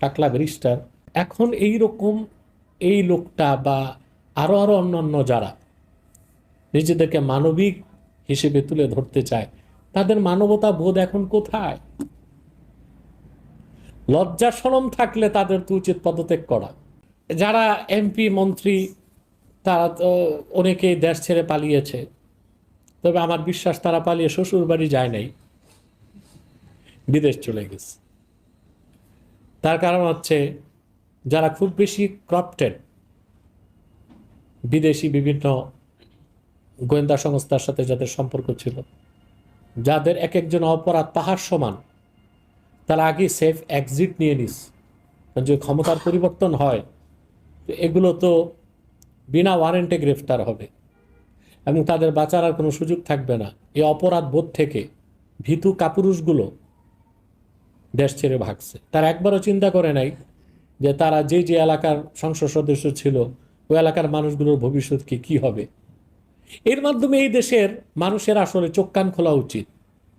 টাকলা ব্যারিস্টার, এখন এই রকম এই লোকটা বা আরও আরও অন্যান্য যারা নিজেদেরকে মানবিক হিসেবে তুলে ধরতে চায়, তাদের মানবতা বোধ এখন কোথায়? লজ্জা সরম থাকলে তাদের তো উচিত পদত্যাগ করা। যারা এমপি, মন্ত্রী, তারা তো অনেকেই দেশ ছেড়ে পালিয়েছে, তবে আমার বিশ্বাস তারা পালিয়ে শ্বশুর বাড়ি যায় নাই, বিদেশ চলে গেছে। তার কারণ হচ্ছে যারা খুব বেশি ক্রপ্টেড বিদেশি বিভিন্ন গোয়েন্দা সংস্থার সাথে যাদের সম্পর্ক ছিল, যাদের এক একজন অপরাধ পাহাড় সমান, তারা আগে সেফ এক্সিট নিয়ে নিস। কারণ যে ক্ষমতার পরিবর্তন হয় এগুলো তো বিনা ওয়ারেন্টে গ্রেফতার হবে। এবং তাদের বাঁচার আর কোনো সুযোগ থাকবে না। এই অপরাধ বোধ থেকে ভীতু কাপুরুষগুলো দেশ ছেড়ে ভাগছে। তারা একবারও চিন্তা করে নাই যে তারা যে যে এলাকার সংসদ সদস্য ছিল, ওই এলাকার মানুষগুলোর ভবিষ্যৎ কি কি হবে? এর মাধ্যমে এই দেশের মানুষের আসলে চোখ কান খোলা উচিত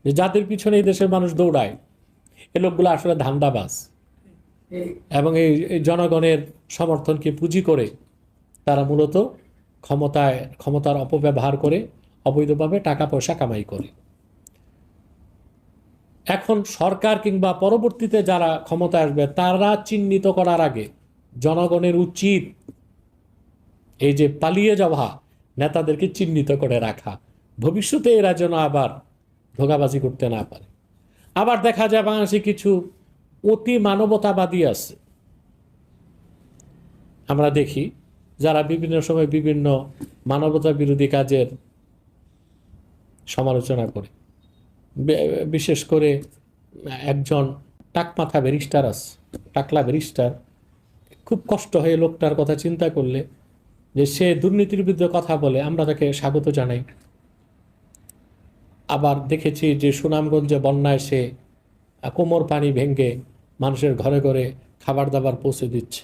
যে যাদের পিছনে এই দেশের মানুষ দৌড়ায়, এ লোকগুলো আসলে ধান্দাবাজ। এবং এই এই জনগণের সমর্থনকে পুঁজি করে তারা মূলত ক্ষমতায়, ক্ষমতার অপব্যবহার করে, অবৈধভাবে টাকা পয়সা কামাই করে। এখন সরকার কিংবা পরবর্তীতে যারা ক্ষমতায় আসবে, তারা চিহ্নিত করার আগে জনগণের উচিত এই যে পালিয়ে যাওয়া, নেতাদেরকে চিহ্নিত করে রাখা। ভবিষ্যতে এরা যেন আবার ধোকাবাজি করতে না পারে। আবার দেখা যায় বাংলাদেশে কিছু অতি মানবতাবাদী আছে। আমরা দেখি যারা বিভিন্ন সময় বিভিন্ন মানবতা বিরোধী কাজের সমালোচনা করে। বিশেষ করে একজন টাকমাথা ব্যারিস্টার আছে টাকলা ব্যারিস্টার, খুব কষ্ট হয়ে লোকটার কথা চিন্তা করলে যে সে দুর্নীতির বিরুদ্ধে কথা বলে, আমরা তাকে স্বাগত জানাই। আবার দেখেছি যে সুনামগঞ্জে বন্যায় সে কোমর পানি ভেঙে মানুষের ঘরে ঘরে খাবার দাবার পৌঁছে দিচ্ছে।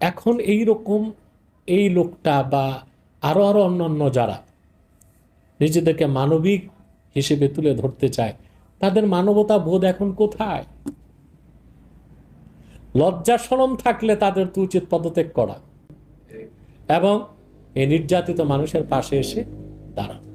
এখন এই রকম এই লোকটা বা আরও আরও অন্য যারা নিজেদেরকে মানবিক হিসেবে তুলে ধরতে চায়। তাদের মানবতা বোধ এখন কোথায়? লজ্জা সরম থাকলে তাদের তো উচিত পদত্যাগ করা। এবং এই নির্যাতিত মানুষের পাশে এসে দাঁড়ানো।